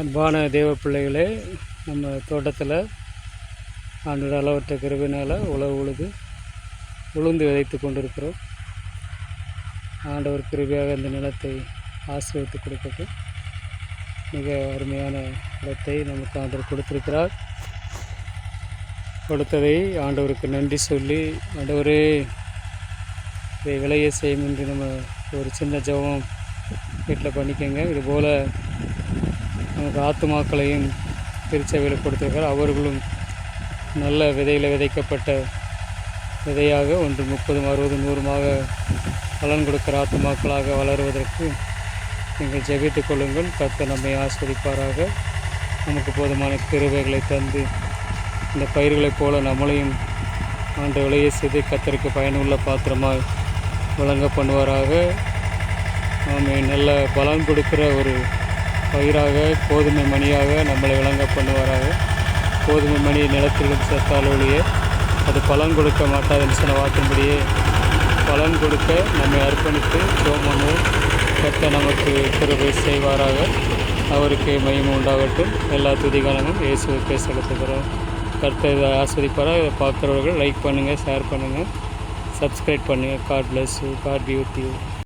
அன்பான தெய்வ பிள்ளைகளே நம்ம தோட்டத்தில் ஆண்டு அளவற்ற கிருபினால் உழவு உழுது உளுந்து விதைத்து கொண்டிருக்கிறோம். ஆண்டவர் கிருபியாக இந்த நிலத்தை ஆசிரியத்து கொடுக்கட்டும். மிக அருமையான இடத்தை நமக்கு ஆண்டவர் கொடுத்திருக்கிறார். கொடுத்ததை ஆண்டவருக்கு நன்றி சொல்லி ஆண்டவரே இதை விளைய செய்யும் என்று நம்ம ஒரு சின்ன ஜபம் வீட்டில் பண்ணிக்கோங்க. இதுபோல் நமக்கு ஆத்துமாக்களையும் திருச்சபையில் கொடுத்திருக்கிறார் அவர்களும் நல்ல விதையில் விதைக்கப்பட்ட விதையாக ஒன்று முப்பதும் அறுபதும் நூறுமாக பலன் கொடுக்கிற ஆத்துமாக்களாக வளருவதற்கு நீங்கள் ஜெபித்துக் கொள்ளுங்கள். கத்த நம்மை ஆஸ்வதிப்பாராக. நமக்கு போதுமான கிருவைகளை தந்து இந்த பயிர்களைப் போல நம்மளையும் ஆண்டு விலையை செய்து கத்தருக்கு பயனுள்ள பாத்திரமாக வழங்க பண்ணுவாராக. ஆமை நல்ல பலன் கொடுக்கிற ஒரு பயிராக கோதுமை மணியாக நம்மளை விளங்க பண்ணுவாராக. கோதுமை மணி நிலத்திலும் சேர்த்தாலொழியே அது பலன் கொடுக்க மாட்டாதுன்னு சொன்ன வாக்கின்படியே பலன் கொடுக்க நம்மை அர்ப்பணித்து சோமமும் கத்த நமக்கு கிருபை செய்வாராக. அவருக்கு மகிமை உண்டாகட்டும். எல்லா துதிகாலமும் இயேசுவுக்கே செலுத்துகிறோம். கருத்தை இதை ஆஸ்வதிப்பாராக. இதை பார்க்குறவர்கள் லைக் பண்ணுங்கள் ஷேர் பண்ணுங்கள் சப்ஸ்கிரைப் பண்ணுங்கள் God bless you God be